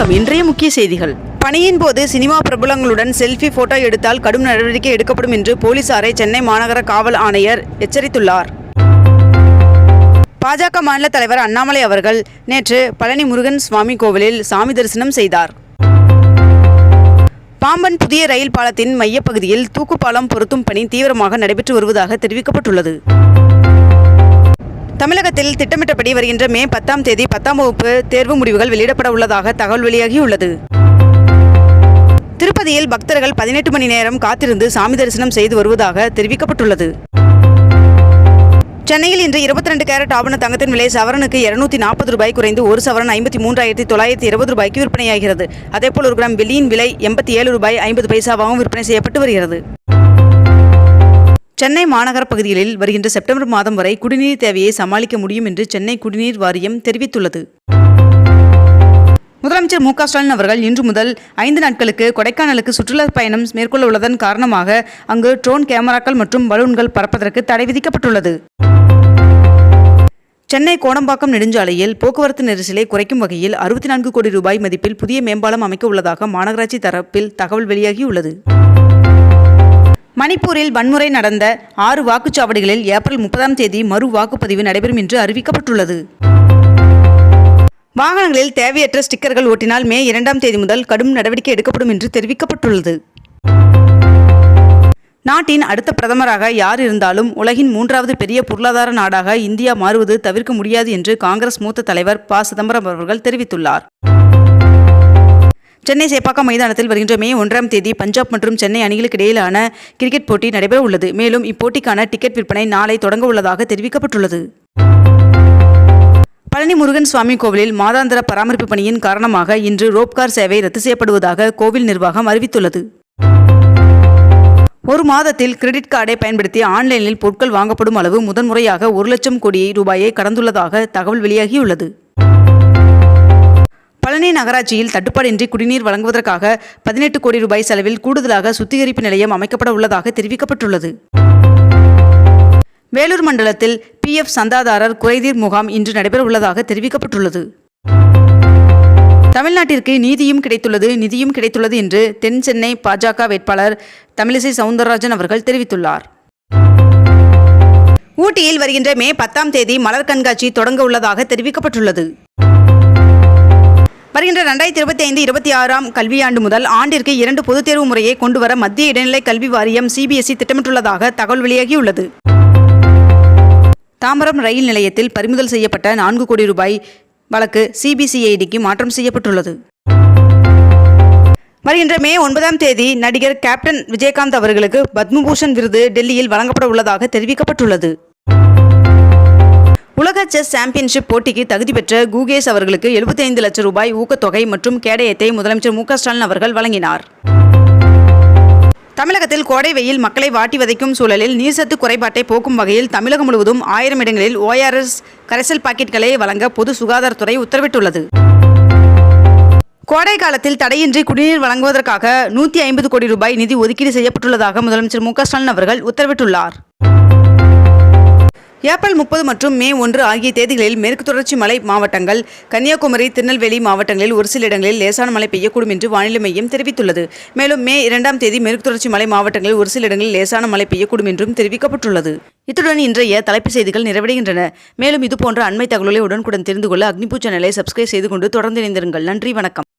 வணக்கம். இன்றைய முக்கிய செய்திகள். பணியின் போது சினிமா பிரபலங்களுடன் செல்ஃபி போட்டோ எடுத்தால் கடும் நடவடிக்கை எடுக்கப்படும் என்று போலீசாரை சென்னை மாநகர காவல் ஆணையர் எச்சரித்துள்ளார். பாஜக மாநில தலைவர் அண்ணாமலை அவர்கள் நேற்று பழனி முருகன் சுவாமி கோவிலில் சாமி தரிசனம் செய்தார். பாம்பன் புதிய ரயில் பாலத்தின் மையப்பகுதியில் தூக்குப்பாலம் பொருத்தும் பணி தீவிரமாக நடைபெற்று வருவதாக தெரிவிக்கப்பட்டுள்ளது. தமிழகத்தில் திட்டமிட்டபடி வருகின்ற மே பத்தாம் தேதி பத்தாம் வகுப்பு தேர்வு முடிவுகள் வெளியிடப்பட உள்ளதாக தகவல் வெளியாகியுள்ளது. திருப்பதியில் பக்தர்கள் பதினெட்டு மணி நேரம் காத்திருந்து சாமி தரிசனம் செய்து வருவதாக தெரிவிக்கப்பட்டுள்ளது. சென்னையில் இன்று இருபத்தி ரெண்டு கேரட் ஆபண தங்கத்தின் விலை சவரனுக்கு இருநூத்தி நாற்பது ரூபாய் குறைந்து ஒரு சவரன் ஐம்பத்தி மூன்றாயிரத்தி தொள்ளாயிரத்தி இருபது ரூபாய்க்கு விற்பனையாகிறது. அதேபோல் ஒரு கிராம் வெள்ளியின் விலை எண்பத்தி ஏழு ரூபாய் ஐம்பது பைசாவாகவும் விற்பனை செய்யப்பட்டு வருகிறது. சென்னை மாநகர பகுதிகளில் வருகின்ற செப்டம்பர் மாதம் வரை குடிநீர் தேவையை சமாளிக்க முடியும் என்று சென்னை குடிநீர் வாரியம் தெரிவித்துள்ளது. முதலமைச்சர் மு க ஸ்டாலின் அவர்கள் இன்று முதல் ஐந்து நாட்களுக்கு கொடைக்கானலுக்கு சுற்றுலா பயணம் மேற்கொள்ள உள்ளதன் காரணமாக அங்கு ட்ரோன் கேமராக்கள் மற்றும் பலூன்கள் பறப்பதற்கு தடை விதிக்கப்பட்டுள்ளது. சென்னை கோடம்பாக்கம் நெடுஞ்சாலையில் போக்குவரத்து நெரிசலை குறைக்கும் வகையில் அறுபத்தி நான்கு கோடி ரூபாய் மதிப்பில் புதிய மேம்பாலம் அமைக்க உள்ளதாக மாநகராட்சி தரப்பில் தகவல் வெளியாகியுள்ளது. மணிப்பூரில் வன்முறை நடந்த ஆறு வாக்குச்சாவடிகளில் ஏப்ரல் முப்பதாம் தேதி மறு வாக்குப்பதிவு நடைபெறும் என்று அறிவிக்கப்பட்டுள்ளது. வாகனங்களில் தேவையற்ற ஸ்டிக்கர்கள் ஓட்டினால் மே இரண்டாம் தேதி முதல் கடும் நடவடிக்கை எடுக்கப்படும் என்று தெரிவிக்கப்பட்டுள்ளது. நாட்டின் அடுத்த பிரதமராக யார் இருந்தாலும் உலகின் மூன்றாவது பெரிய பொருளாதார நாடாக இந்தியா மாறுவது தவிர்க்க முடியாது என்று காங்கிரஸ் மூத்த தலைவர் ப. சிதம்பரம் அவர்கள் தெரிவித்துள்ளார். சென்னை சேப்பாக்கம் மைதானத்தில் வருகின்ற மே ஒன்றாம் தேதி பஞ்சாப் மற்றும் சென்னை அணிகளுக்கு இடையிலான கிரிக்கெட் போட்டி நடைபெற உள்ளது மேலும் இப்போட்டிக்கான டிக்கெட் விற்பனை நாளை தொடங்க உள்ளதாக தெரிவிக்கப்பட்டுள்ளது. பழனி முருகன் சுவாமி கோவிலில் மாதாந்திர பராமரிப்பு பணியின் காரணமாக இன்று ரோப்கார் சேவை ரத்து செய்யப்படுவதாக கோவில் நிர்வாகம் அறிவித்துள்ளது. ஒரு மாதத்தில் கிரெடிட் கார்டை பயன்படுத்தி ஆன்லைனில் பொருட்கள் வாங்கப்படும் அளவு முதன்முறையாக ஒரு லட்சம் கோடி ரூபாயை கடந்துள்ளதாக தகவல் வெளியாகியுள்ளது. பழனி நகராட்சியில் தட்டுப்பாடின்றி குடிநீர் வழங்குவதற்காக பதினெட்டு கோடி ரூபாய் செலவில் கூடுதலாக சுத்திகரிப்பு நிலையம் அமைக்கப்பட உள்ளதாக தெரிவிக்கப்பட்டுள்ளது. வேலூர் மண்டலத்தில் பிஎஃப் சந்தாதாரர் குறைதீர் முகாம் இன்று நடைபெற உள்ளதாக தெரிவிக்கப்பட்டுள்ளது. தமிழ்நாட்டிற்கு நீதியும் கிடைத்துள்ளது நிதியும் கிடைத்துள்ளது என்று தென் சென்னை பாஜக வேட்பாளர் தமிழிசை சவுந்தரராஜன் அவர்கள் தெரிவித்துள்ளார். ஊட்டியில் வருகின்ற மே பத்தாம் தேதி மலர் கண்காட்சி தொடங்க உள்ளதாக தெரிவிக்கப்பட்டுள்ளது. ரெண்டாயிரத்தி இருபத்தி ஐந்து இருபத்தி ஆறாம் கல்வியாண்டு முதல் ஆண்டிற்கு இரண்டு பொதுத் தேர்வு முறையை கொண்டுவர மத்திய இடைநிலை கல்வி வாரியம் சிபிஎஸ்இ திட்டமிட்டுள்ளதாக தகவல் வெளியாகியுள்ளது. தாம்பரம் ரயில் நிலையத்தில் பறிமுதல் செய்யப்பட்ட நான்கு கோடி ரூபாய் வழக்கு சிபிசிஐடிக்கு மாற்றம் செய்யப்பட்டுள்ளது. வருகின்ற மே ஒன்பதாம் தேதி நடிகர் கேப்டன் விஜயகாந்த் அவர்களுக்கு பத்மபூஷன் விருது டெல்லியில் வழங்கப்பட உள்ளதாக தெரிவிக்கப்பட்டுள்ளது. உலக செஸ் சாம்பியன்ஷிப் போட்டிக்கு தகுதி பெற்ற கூகேஷ் அவர்களுக்கு 75 லட்சம் ரூபாய் ஊக்கத்தொகை மற்றும் கேடயத்தை முதலமைச்சர் மு ஸ்டாலின் அவர்கள் வழங்கினார். தமிழகத்தில் கோடை வெயில் மக்களை வாட்டி வதைக்கும் சூழலில் நீர்சத்து குறைபாட்டை போக்கும் வகையில் தமிழகம் முழுவதும் ஆயிரம் இடங்களில் ஓஆர்எஸ் கரைசல் பாக்கெட்களை வழங்க பொது சுகாதாரத்துறை உத்தரவிட்டுள்ளது. கோடை காலத்தில் தடையின்றி குடிநீர் வழங்குவதற்காக நூற்றி ஐம்பது கோடி ரூபாய் நிதி ஒதுக்கீடு செய்யப்பட்டுள்ளதாக முதலமைச்சர் மு ஸ்டாலின் அவர்கள் உத்தரவிட்டுள்ளார். ஏப்ரல் முப்பது மற்றும் மே ஒன்று ஆகிய தேதிகளில் மேற்கு தொடர்ச்சி மலை மாவட்டங்கள் கன்னியாகுமரி திருநெல்வேலி மாவட்டங்களில் ஒரு சில இடங்களில் லேசான மழை பெய்யக்கூடும் என்று வானிலை மையம் தெரிவித்துள்ளது. மேலும் மே இரண்டாம் தேதி மேற்கு தொடர்ச்சி மலை மாவட்டங்களில் ஒரு சில இடங்களில் லேசான மழை பெய்யக்கூடும் என்றும் தெரிவிக்கப்பட்டுள்ளது. இத்துடன் இன்றைய தலைப்பு செய்திகள் நிறைவடைகின்றன. மேலும் இதுபோன்ற அண்மை தகவல்களை உடனுக்குடன் தெரிந்து கொள்ள அக்னிபூ சேனலை சப்ஸ்கிரைப் செய்து கொண்டு தொடர்ந்து இணைந்திருங்கள். நன்றி வணக்கம்.